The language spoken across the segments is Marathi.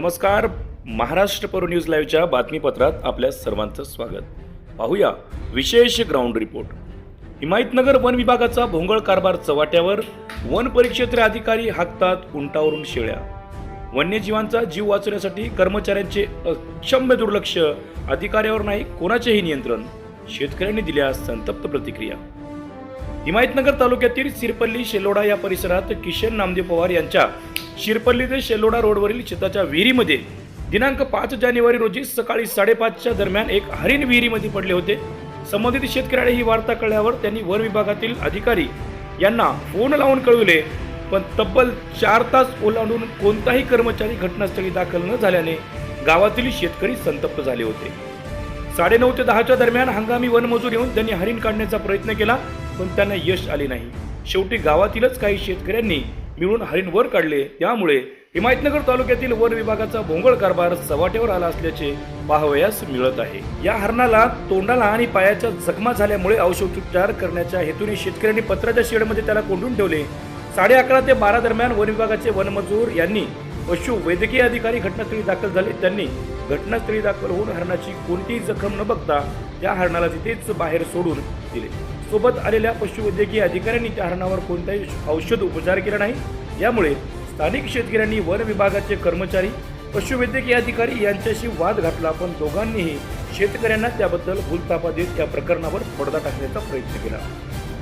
नमस्कार. महाराष्ट्र पर न्यूज लाईव्हच्या बातमीपत्रात आपल्या सर्वांचं स्वागत. पाहूया विशेष ग्राउंड रिपोर्ट. हिमायतनगर वन विभागाचा भोंगळ कारभार चव्हाट्यावर वन परिक्षेत्र अधिकारी हाकतात उंटावरून शेळ्या. वन्यजीवांचा जीव वाचवण्यासाठी कर्मचाऱ्यांचे अक्षम्य दुर्लक्ष अधिकाऱ्यावर नाही कोणाचेही नियंत्रण शेतकऱ्यांनी दिल्या संतप्त प्रतिक्रिया. हिमायतनगर तालुक्यातील सिरपल्ली शेलोडा या परिसरात किशन नामदेव पवार यांच्या शिरपल्ली ते शेलोडा रोडवरील शेताच्या विहिरीमध्ये दिनांक पाच जानेवारी रोजी सकाळी साडेपाचच्या दरम्यान एक हरिण विहिरीमध्ये पडले होते. संबंधित शेतकऱ्याने ही वार्ता कळल्यावर त्यांनी वन विभागातील अधिकारी यांना फोन लावून कळविले पण तब्बल चार तास ओलांडून कोणताही कर्मचारी घटनास्थळी दाखल न झाल्याने गावातील शेतकरी संतप्त झाले होते. साडेनऊ ते दहाच्या दरम्यान हंगामी वनमजूर येऊन त्यांनी हरिण काढण्याचा प्रयत्न केला. पण त्यांना यश आले नाही. शेवटी गावातीलच काही शेतकऱ्यांनी मिळून हरिण वर काढले. त्यामुळे हिमायतनगर तालुक्यातील वन विभागाचा भोंगळ कारभार सवाट्यावर आला असल्याचे पाहावयास मिळत आहे. या हरणाला तोंडाला आणि पायाच्या जखमा झाल्यामुळे औषधोपचार करण्याच्या हेतूने शेतकऱ्यांनी पत्राच्या शेडमध्ये त्याला कोंडून ठेवले. साडे अकरा ते बारा दरम्यान वन विभागाचे वनमजूर यांनी पशु वैद्यकीय अधिकारी घटनास्थळी दाखल झाले. त्यांनी घटनास्थळी दाखल होऊन हरणाची कोणतीही जखम न बघता त्या हरणाला तिथेच बाहेर सोडून दिले. सोबत आलेल्या पशुवैद्यकीय अधिकाऱ्यांनी त्या हरणावर कोणताही औषध उपचार केला नाही. यामुळे स्थानिक शेतकऱ्यांनी वन विभागाचे कर्मचारी पशुवैद्यकीय अधिकारी यांच्याशी वाद घातला. पण दोघांनीही शेतकऱ्यांना त्याबद्दल भूलतापा देत त्या प्रकरणावर पडदा टाकण्याचा प्रयत्न केला.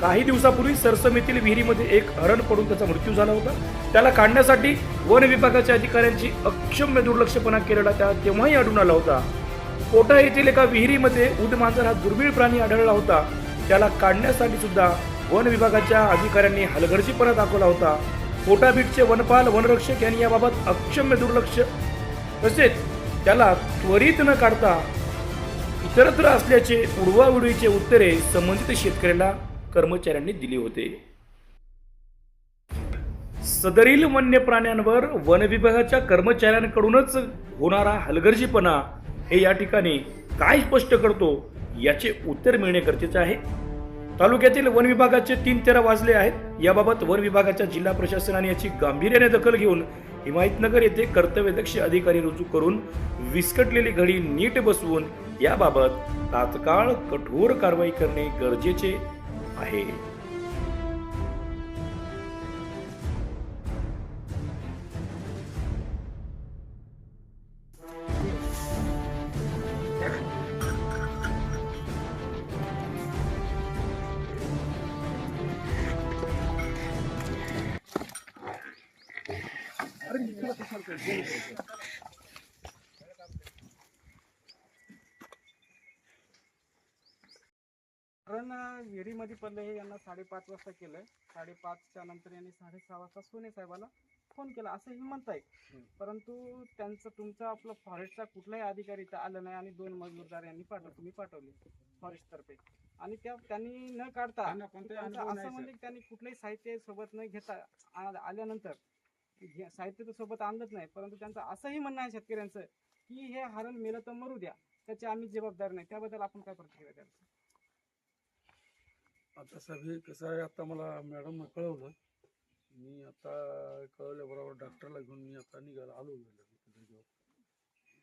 काही दिवसापूर्वी सरसम येथील विहिरीमध्ये एक हरण पडून त्याचा मृत्यू झाला होता. त्याला काढण्यासाठी वन विभागाच्या अधिकाऱ्यांची अक्षम्य दुर्लक्षपणा केलेला त्या तेव्हाही आढळून आला होता. कोटा येथील एका विहिरीमध्ये उदमांजर हा दुर्मिळ प्राणी आढळला होता. त्याला काढण्यासाठी सुद्धा वन विभागाच्या अधिकाऱ्यांनी हलगर्जीपणा दाखवला होता. कोटाबीटचे वनपाल वनरक्षक यांनी याबाबत अक्षम्य दुर्लक्ष तसेच त्याला त्वरित न काढता इतरत्र असल्याचे उडवाउडवीचे उत्तरे संबंधित शेतकऱ्याला कर्मचाऱ्यांनी दिले होते. सदरील वन्य प्राण्यांवर वन विभागाच्या कर्मचाऱ्यांकडूनच होणारा हलगर्जीपणा हे या ठिकाणी काय स्पष्ट करतो याचे उत्तर मिळणे गरजेचे आहे. तालुक्यातील वन विभागाचे तीन तेरा वाजले आहेत. याबाबत वन विभागाच्या जिल्हा प्रशासनाने याची गांभीर्याने दखल घेऊन हिमायतनगर येथे कर्तव्यदक्ष अधिकारी रुजू करून विस्कटलेली घडी नीट बसवून याबाबत तात्काळ कठोर कारवाई करणे गरजेचे आहे. कारण विहिरीमध्ये पडलं हे यांना साडेपाच वाजता केलंय. साडेपाचच्या नंतर यांनी साडेसहा वाजता सोने साहेबाला फोन केला. असं हे म्हणताय परंतु त्यांचं तुमचं आपलं फॉरेस्टचा कुठलाही अधिकारी इथं आलं नाही आणि दोन मजूरदार यांनी पाठव तुम्ही पाठवले फॉरेस्ट तर्फे आणि त्या त्यांनी न काढता असं की त्यांनी कुठलंही साहित्य सोबत न घेता आल्यानंतर साहित्य तर सोबत आणलंच नाही परंतु त्यांचं असंही म्हणणं आहे शेतकऱ्यांचं की हे हरण मेलं तर मरू द्या त्याची आम्ही जबाबदार नाही त्याबद्दल आपण काय प्रतिक्रिया द्याल आता सगळे कसं आहे आता मला मॅडम कळवलं मी आता कळवल्याबरोबर डॉक्टरला घेऊन मी आता निघाला आलो.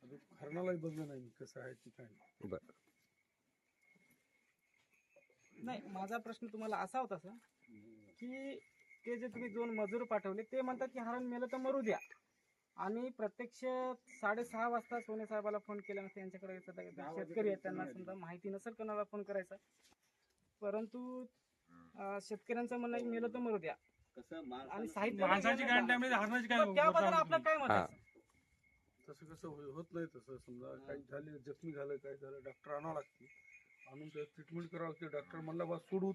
आता हरणालाही बघलं नाही मी कसं आहे ते काय नाही. नाही माझा प्रश्न तुम्हाला असा होता सर की ते जे तुम्ही दोन मजूर पाठवले ते म्हणतात की हरण मेलं तर मरू द्या. आणि प्रत्यक्ष साडेसहा वाजता सोने साहेबाला फोन केल्यानंतर यांच्याकडे सध्या शेतकरी आहेत त्यांना समजा माहिती नसेल कोणाला फोन करायचा. परंतु शेतकऱ्यांचं म्हणणं मेलं तर मरू द्या. आणि म्हणजे हरणाची काय तर त्याबद्दल आपलं काय मत आहे? तसं कसं होय- होत नाही तसं. समजा काही झाले जखमी झालं काय झालं डॉक्टर आणावं लागते. आणून त्याला ट्रीटमेंट करावं लागते. डॉक्टर म्हणला बा सोडू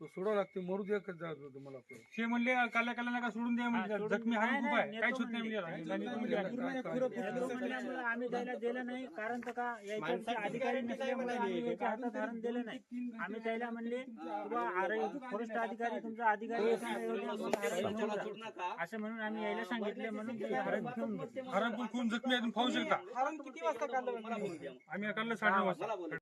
तो सोडावं लागते मरू द्या कसं जायचं होतं मला आपलं ते म्हणले काल्या काल्या नका सोडून द्या म्हणजे जखमी. हरण खूप आहे. काहीच होत नाही म्हणजे. म्हणल्यामुळे आम्ही त्याला दिलं नाही कारण तर का अधिकारी नसल्यामुळे आम्ही याच्या हातात हरण दिलं नाही. आम्ही त्याला म्हणले अरे फॉरेस्ट अधिकारी तुमचा अधिकारी हरण घेऊन जा. असं म्हणून आम्ही यायला सांगितले म्हणून ते हरण घेऊन गेले. खूप जखमी आहे तुम्ही पाहू शकता हरण किती वाजता काढलं? आम्ही काढलं साडे वाजता.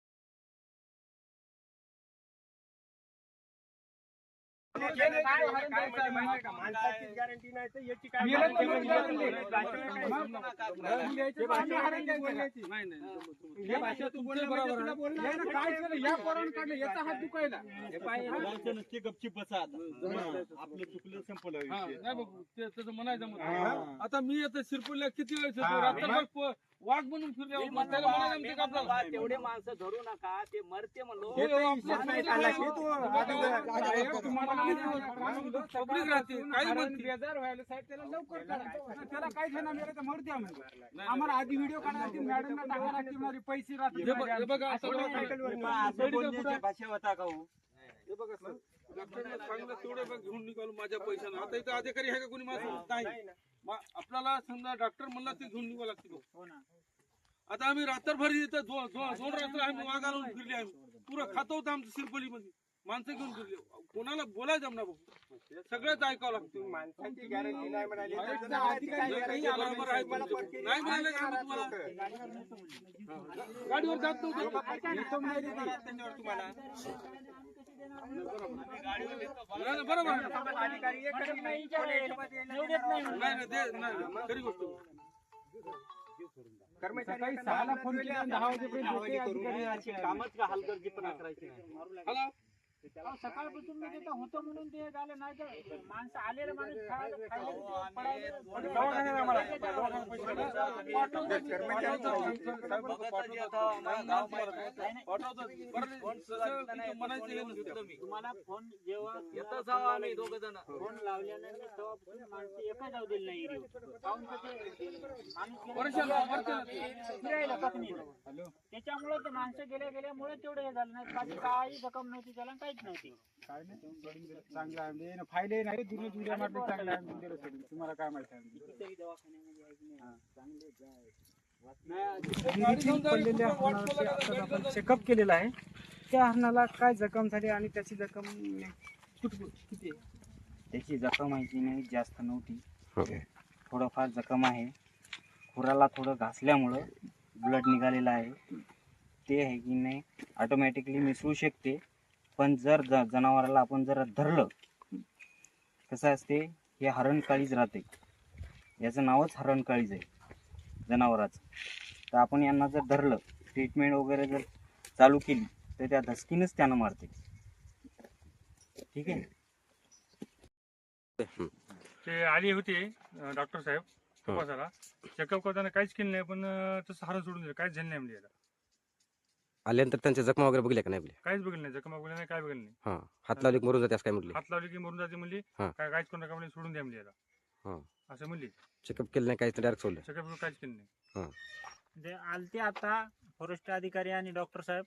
हा, नाही बाबू, ते तसं म्हणायचं मग. आता मी येतो शिरपूरला किती वेळेस येतो रात्रभर प- वाघ म्हणून फिरले जमते का आपल्याला? तेवढे माणसं धरू नका ते मरते म्हणलो. हो, हो, आपल्या पब्लिक राहते काही म्हणते बेजार व्हायला साहेब त्याला लवकर करा. त्याला काय घेणार नाही तर मरू द्या म्हणजे. आम्हाला आधी व्हिडिओ काढायला मॅडमला टाकायला लागतील माझे पैसे राहतील हे बघ- हे बघा सगळं नाही. भाषा होता का हो? हे बघा सर, डॉक्टरने सांगितलं तेवढे बघ घेऊन निघालो माझ्या पैशानं. आता इथं अधिकारी आहे का कोणी माझं नाही. मग आपल्याला समजा डॉक्टर म्हणला ते घेऊन निघावं लागते. हो ना. आता आम्ही रात्रभर इथं दोन रात्र आम्ही वाघाला फिरले आम्ही. पुरं खातं होतं आमचं सिरपली मध्ये माणसं घेऊन फिरले. कोणाला बोलायचं जमना भाऊ सगळ्याच ऐकावं लागतं. माणसाची गॅरंटी नाही म्हणाली. नाही बरोबर आहे तुमचं. नाही म्हणाले बरोबर आहे. नाही नाही ते नाही खरी गोष्ट सकाळी सहाला फोन केला आणि दहा वाजेपर्यंत होते अधिकारी. कामच का हलगर्जीपणा करायची नाही हॅलो अहो, सकाळपासून मी तिथं होतो म्हणून ते झालं नाही तर माणसं आलेलं माणूस खायला- खायला- पडायला- तुम्हाला फोन जेव्हा येतं जावं आम्ही दोघं जण. फोन लावल्यानंतर तेव्हापासून माणसं एका जाऊ दिली नाही. काहून तर ते माणूस गेला- वर्षाला वर्षाला फिरायला पत्नीला. त्याच्यामुळे ते माणसं गेल्या गेल्यामुळे तेवढं हे झालं नाही. बाकी काही रक्कम नव्हती त्याला काहीच नव्हती. काय नाही. चांगलं आहे. म्हणजे फायदे नाही. मारले चांगलं आहे. म्हणजे दिलं सोडून. तुम्हाला काय माहिती आहे पडलेल्या हरणाचे आता आपण चेकअप केलेलं आहे. त्या हरणाला काय जखम झाली आणि त्याची जखम कुठे किती आहे? त्याची जखम आहे की नाही. जास्त नव्हती. थोडंफार जखम आहे. खुराला थोडं घासल्यामुळं ब्लड निघालेलं आहे. ते आहे की नाही ऑटोमॅटिकली मिसळू शकते. पण जर जनावराला आपण जर धरलं कसं असते हे हरणकाळीच राहते. याचं नावच हरणकाळीच आहे जनावराचं. तर आपण यांना जर धरलं ट्रीटमेंट वगैरे जर चालू केली तर त्या धसकीनच त्यानं मारते. ठीक आहे? ते आले होते डॉक्टर साहेब तपासाला चेकअप करताना काहीच केलं नाही पण तसं हारण सोडून दिलं. काहीच झालं नाही म्हणजे. आल्यानंतर त्यांच्या जखमा वगैरे बघल्या का नाही आपल्या काहीच बघितलं नाही. जखमा बघितलं नाही काय बघितलं नाही. हा. हात लावले की मरून जाते असं काय म्हटले? हात लावले की मरून जाते म्हणली. हा. काय काहीच करू नका म्हणली सोडून द्या म्हणजे याला. हा. असं म्हणली. चेकअप केलं नाही काहीच डायरेक्ट सोडलं. चेकअप काहीच केलं नाही. म्हणजे आलते आता फॉरेस्ट अधिकारी आणि डॉक्टर हा. साहेब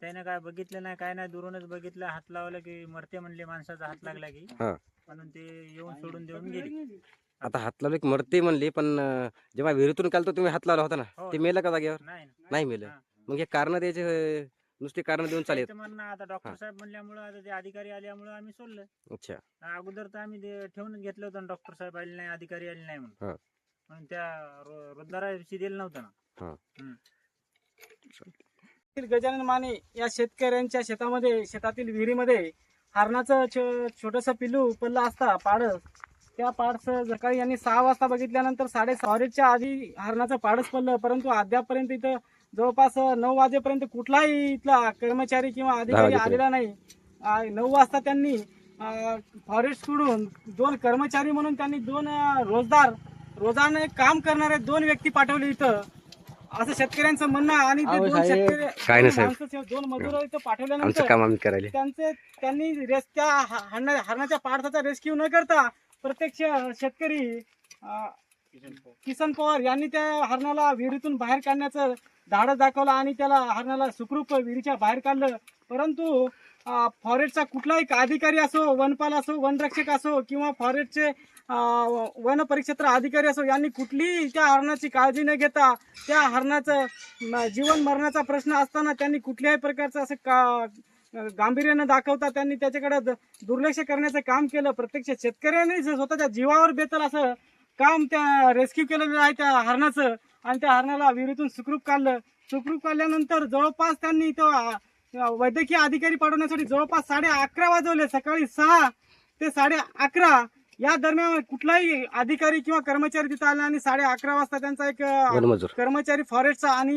त्याने काय बघितलं नाही काय नाही दुरूनच बघितलं. हात लावला की मरते म्हणले माणसाचा हात लागला की. हा. म्हणून ते येऊन सोडून देऊन गेले. आता हात लावले की मरते म्हणले पण अं, जेव्हा विहिरीतून काल तो तुम्ही हात लावला होता ना? हो. ते मेलं का जागेवर? नाही ना. नाही मेलं. हा. मग हे कारण द्यायचे अं, नुसते कारण देऊन चालेल. त्याचं म्हणणं आता डॉक्टर हा. साहेब म्हणल्यामुळं आता ते अधिकारी आल्यामुळं आम्ही सोडलं. अच्छा. अगोदर तर आम्ही ते ठेवून घेतलं होतं डॉक्टर साहेब आले नाही अधिकारी आले नाही हा. म्हणून म्हणून त्या रो- रोजगाराविषयी दिलं नव्हतं ना. गजानन माने या शेतकऱ्यांच्या शेतामध्ये शेतातील विहिरीमध्ये हरणाचं छोटंसं पिल्लू पडलं असता पाडस त्या पाडस सकाळी यांनी सहा वाजता बघितल्यानंतर साडे आधी हरणाचं पाडस पडलं परंतु अद्यापर्यंत इथं जवळपास नऊ वाजेपर्यंत कुठलाही इथला कर्मचारी किंवा अधिकारी. आलेला नाही नऊ वाजता त्यांनी फॉरेस्ट सोडून दोन कर्मचारी म्हणून त्यांनी दोन रोजदार रोजाने काम करणारे दोन व्यक्ती पाठवले इथं असं शेतकऱ्यांचं म्हणणं आहे. आणि ते दोन साहेब, शेतकरी काय नाही दोन माणसं, दोन मजूर इथं पाठवल्यानंतर काम आम्ही करायला त्यांचे त्यांनी रेस त्या हरणा- हरणाच्या पाडसाचा रेस्क्यू न करता प्रत्यक्ष शेतकरी किसन पवार यांनी त्या हरणाला विहिरीतून बाहेर काढण्याचं धाडस दाखवलं आणि त्याला हरणाला सुखरूप विहिरीच्या बाहेर काढलं. परंतु फॉरेस्टचा कुठलाही अधिकारी असो वनपाल असो वनरक्षक असो किंवा फॉरेस्टचे वन परिक्षेत्र अधिकारी असो यांनी कुठलीही त्या हरणाची काळजी न घेता त्या हरणाचं जीवन मरणाचा प्रश्न असताना त्यांनी कुठल्याही प्रकारचं असं का गांभीर्यानं दाखवता त्यांनी त्याच्याकडे द- दुर्लक्ष करण्याचं काम केलं. प्रत्यक्ष शेतकऱ्यांनी स्वतःच्या जीवावर बेतल असं काम त्या रेस्क्यू केलेलं आहे त्या हरणाचं. आणि त्या हरणाला विहिरीतून सुखरूप काढलं. सुखरूप काढल्यानंतर जवळपास त्यांनी तो वैद्यकीय अधिकारी पाठवण्यासाठी जवळपास साडे अकरा वाजवले. सकाळी सहा ते साडे अकरा या दरम्यान कुठलाही अधिकारी किंवा कर्मचारी तिथं आला आणि साडे अकरा वाजता त्यांचा एक कर्मचारी फॉरेस्टचा आणि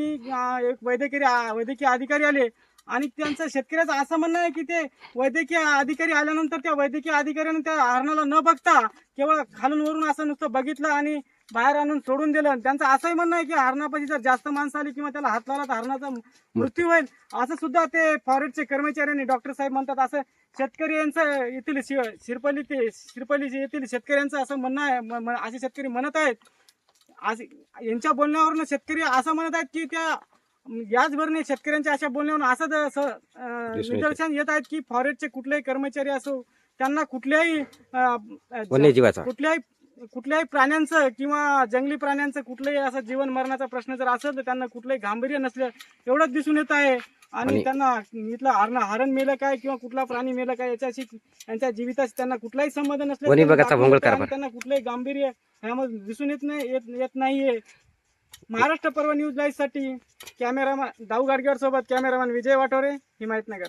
एक वैद्यकीय वैद्यकीय अधिकारी आले. आणि त्यांचं शेतकऱ्याचं असं म्हणणं आहे की ते वैद्यकीय अधिकारी आल्यानंतर त्या वैद्यकीय अधिकाऱ्यानं त्या हरणाला न बघता केवळ खालून वरून असं नुसतं बघितलं आणि बाहेर आणून सोडून दिलं. आणि त्यांचं असंही म्हणणं आहे की हरणापाशी जर जास्त माणसं आली किंवा त्याला हात लावला तर हरणाचा मृत्यू होईल. असं सुद्धा ते फॉरेस्टचे कर्मचारी आणि डॉक्टर साहेब म्हणतात. असं शेतकरी यांचं येथील शिरपल्ली ते शिरपल्ली येथील शेतकऱ्यांचं असं म्हणणं आहे. असे शेतकरी म्हणत आहेत. आज यांच्या बोलण्यावरून शेतकरी असं म्हणत आहेत की त्या याचबरोबर शेतकऱ्यांच्या अशा बोलण्यावरून असं. निदर्शन येत आहेत की फॉरेस्टचे कुठलेही कर्मचारी असो त्यांना कुठल्याही कुठल्याही कुठल्याही प्राण्यांचं किंवा जंगली प्राण्यांचं कुठलंही असं जीवन मरणाचा प्रश्न जर असेल तर त्यांना कुठलंही गांभीर्य नसलं एवढंच दिसून येत आहे. आणि त्यांना इथलं हरण हरण मेलं काय किंवा कुठला प्राणी मेलं काय याच्याशी त्यांच्या जीविताशी त्यांना कुठलाही संबंध नसला. त्यांना कुठलंही गांभीर्य ह्यामध्ये दिसून येत नाही येत येत नाहीये. महाराष्ट्र पर्व न्यूज लाईव्हसाठी कॅमेरामॅन दाऊ गाडगेवर सोबत कॅमेरामॅन विजय वाटोरे हिमायतनगर.